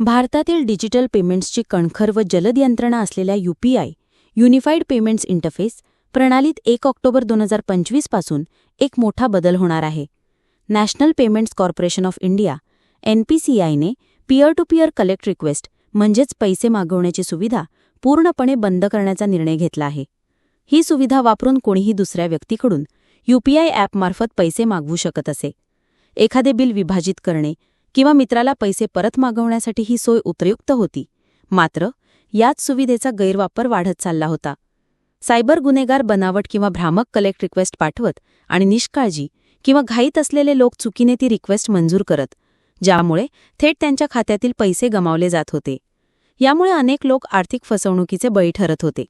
भारतातील डिजिटल पेमेंट्सची कणखर व जलद यंत्रणा असलेल्या यूपीआय युनिफाईड पेमेंट्स इंटरफेस प्रणालीत एक ऑक्टोबर दोन हजार पंचवीसपासून एक मोठा बदल होणार आहे. National payments corporation of India एनपीसीआयने peer to peer collect request म्हणजेच पैसे मागवण्याची सुविधा पूर्णपणे बंद करण्याचा निर्णय घेतला आहे. ही सुविधा वापरून कोणीही दुसऱ्या व्यक्तीकडून यूपीआय ॲपमार्फत पैसे मागवू शकत असे. एखादे बिल विभाजित करणे किंवा मित्राला पैसे परत मागवण्यासाठी ही सोय उपयुक्त होती. मात्र याच सुविधेचा गैरवापर वाढत चालला होता. सायबर गुन्हेगार बनावट किंवा भ्रामक कलेक्ट रिक्वेस्ट पाठवत आणि निष्काळजी किंवा घाईत असलेले लोक चुकीने ती रिक्वेस्ट मंजूर करत ज्यामुळे थेट त्यांच्या खात्यातील पैसे गमावले जात होते. यामुळे अनेक लोक आर्थिक फसवणुकीचे बळी ठरत होते.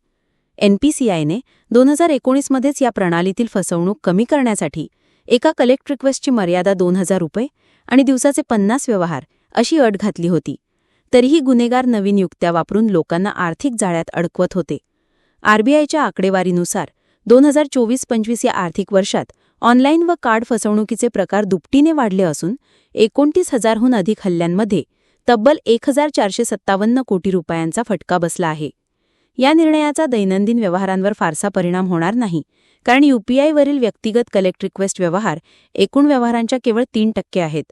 एनपीसीआयने दोन हजार एकोणीसमध्येच या प्रणालीतील फसवणूक कमी करण्यासाठी एका कलेक्ट रिक्वेस्टची मर्यादा दोन हजार रुपये आणि दिवसाचे पन्नास व्यवहार अशी अट घातली होती. तरीही गुन्हेगार नवीन युक्त्या वापरून लोकांना आर्थिक जाळ्यात अडकवत होते. आरबीआयच्या आकडेवारीनुसार दोन हजार चोवीस पंचवीस या आर्थिक वर्षात ऑनलाईन व कार्ड फसवणुकीचे प्रकार दुपटीने वाढले असून एकोणतीस हजारहून अधिक हल्ल्यांमध्ये तब्बल एक हजार चारशे सत्तावन्न कोटी रुपयांचा फटका बसला आहे. या निर्णयाचा दैनंदिन व्यवहारांवर फारसा परिणाम होणार नाही कारण यूपीआयवरील व्यक्तिगत कलेक्ट रिक्वेस्ट व्यवहार एकूण व्यवहारांच्या केवळ तीन टक्के आहेत.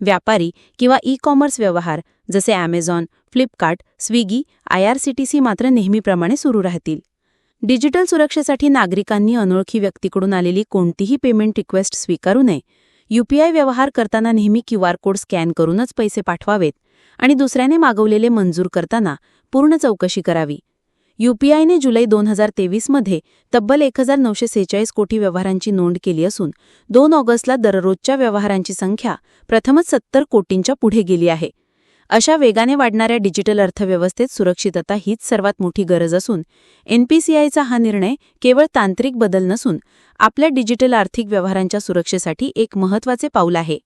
व्यापारी किंवा ई कॉमर्स व्यवहार जसे ॲमेझॉन फ्लिपकार्ट स्विगी आयआरसीटीसी मात्र नेहमीप्रमाणे सुरू राहतील. डिजिटल सुरक्षेसाठी नागरिकांनी अनोळखी व्यक्तीकडून आलेली कोणतीही पेमेंट रिक्वेस्ट स्वीकारू नये. यूपीआय व्यवहार करताना नेहमी क्यूआर कोड स्कॅन करूनच पैसे पाठवावेत आणि दुसऱ्याने मागवलेले मंजूर करताना पूर्ण चौकशी करावी. यूपीआयने जुलै दोन हजार तेवीसमध्ये तब्बल एक हजार नऊशे सेहेचाळीस कोटी व्यवहारांची नोंद केली असून दोन ऑगस्टला दररोजच्या व्यवहारांची संख्या प्रथमच सत्तर कोटींच्या पुढे गेली आहे. अशा वेगाने वाढणाऱ्या डिजिटल अर्थव्यवस्थेत सुरक्षितता हीच सर्वात मोठी गरज असून एनपीसीआयचा हा निर्णय केवळ तांत्रिक बदल नसून आपल्या डिजिटल आर्थिक व्यवहारांच्या सुरक्षेसाठी एक महत्त्वाचे पाऊल आहे.